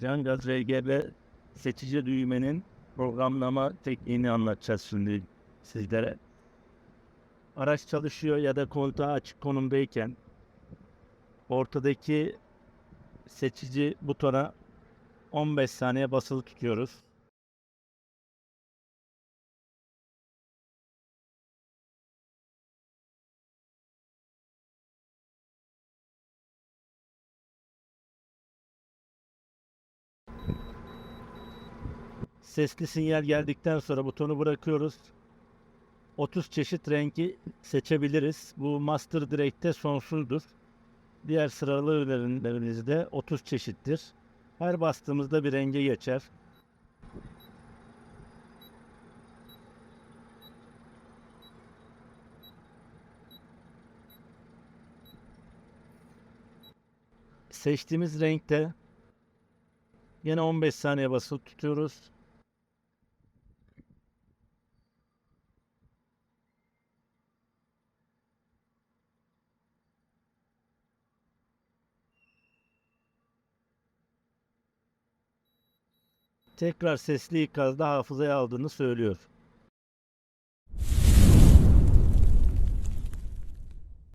Cangaz RGB seçici düğmenin programlama tekniğini anlatacağız şimdi sizlere. Araç çalışıyor ya da kontağı açık konumdayken ortadaki seçici butona 15 saniye basılı tutuyoruz. Sesli sinyal geldikten sonra butonu bırakıyoruz. 30 çeşit rengi seçebiliriz. Bu Master Direct'te sonsuzdur. Diğer sıralı ürünlerimizde 30 çeşittir. Her bastığımızda bir renge geçer. Seçtiğimiz renkte yine 15 saniye basılı tutuyoruz. Tekrar sesli ikazda hafızaya aldığını söylüyor.